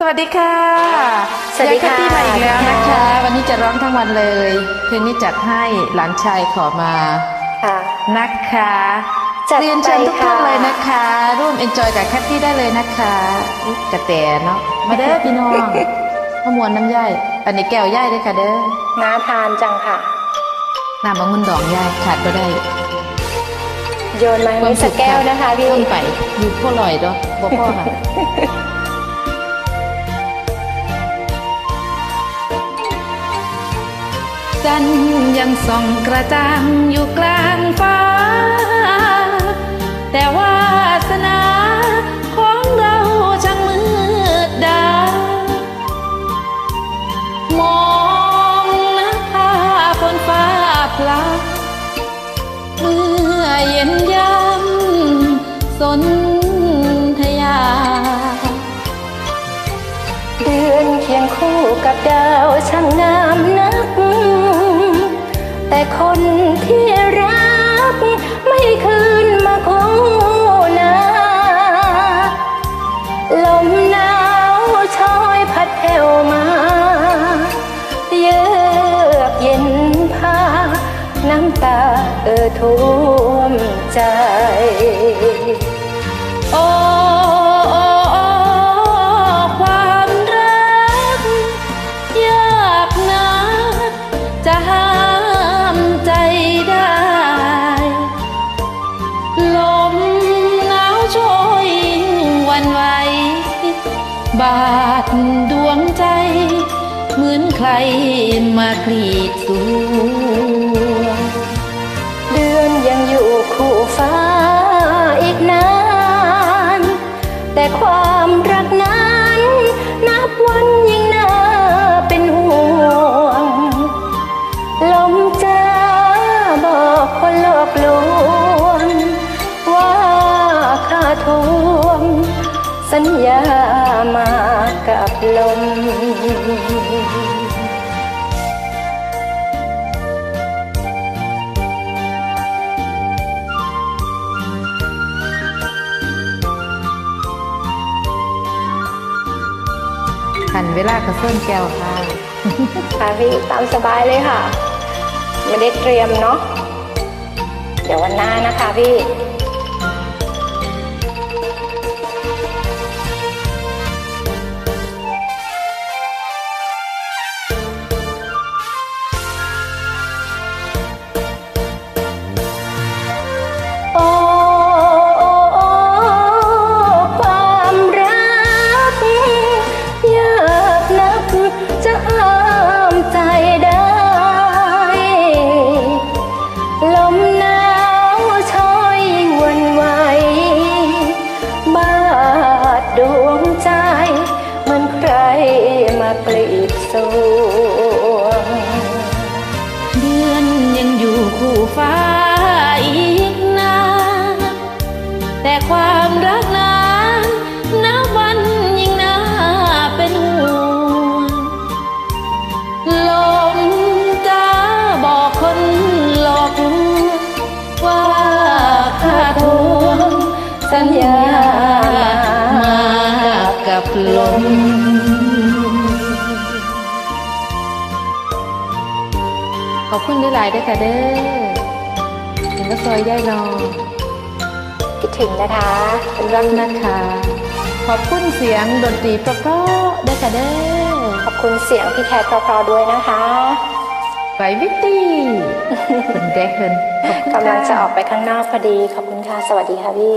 สวัสดีค่ะสวัสดีค่ะยายแคทตี้มาอีกแล้วนะคะ วันนี้จะร้องทั้งวันเลยเพลงนี้จัดให้หลานชายขอมาค่ะนะคะจัดไปเรียนเชิญทุกท่านค่ะเลยนะคะ ร่วมเอนจอยกับแคทตี้ได้เลยนะคะอุ๊ยกระแตเนาะมาเด้อพี่น้องขมวนน้ำย่ายอันนี้แก้วย่ายด้วยค่ะเด้อน่าทานจังค่ะน้ำมังมุนดองย่ายขาดก็ได้ โยนมาให้สักแก้วนะคะพี่ต้มไปอยู่พ่อลอยเนาะบ่พ่อค่ะ จันทร์ยังส่องกระจ่างอยู่กลางฟ้า แต่วาสนาของเราช่างมืดดามองนะภาบนฟ้าพลาเมื่อเย็นยำสนธยา เดือนเคียงคู่กับดาว เออทุ่มใจ โอ้ความรัก ยากนะจะห้ามใจได้ ลมหนาวโชยวันไหว บาดดวงใจ เหมือนใครมากรีดตั ญญามากับลมหันเวลากระเซิ่นแก้วค่ะ ค่ะพี่ตามสบายเลยค่ะ ไม่ได้เตรียมเนาะ เดี๋ยววันหน้านะคะพี่ สัญญามากับลมขอบคุณหลายๆด้วยค่ะเด้อถึงก็ซอยย่ายนอคิดถึงนะคะเป็นรักนะคะ ขอบคุณเสียงดนตรีเพราะๆด้วยค่ะเด้อขอบคุณเสียงพี่แคทเพราะๆด้วยนะคะไปวิตตี้เป็นแดกเฮินขอบคุณค่กำลังจะออกไปข้างนอกพอดี ขอบคุณค่ะ สวัสดีค่ะพี่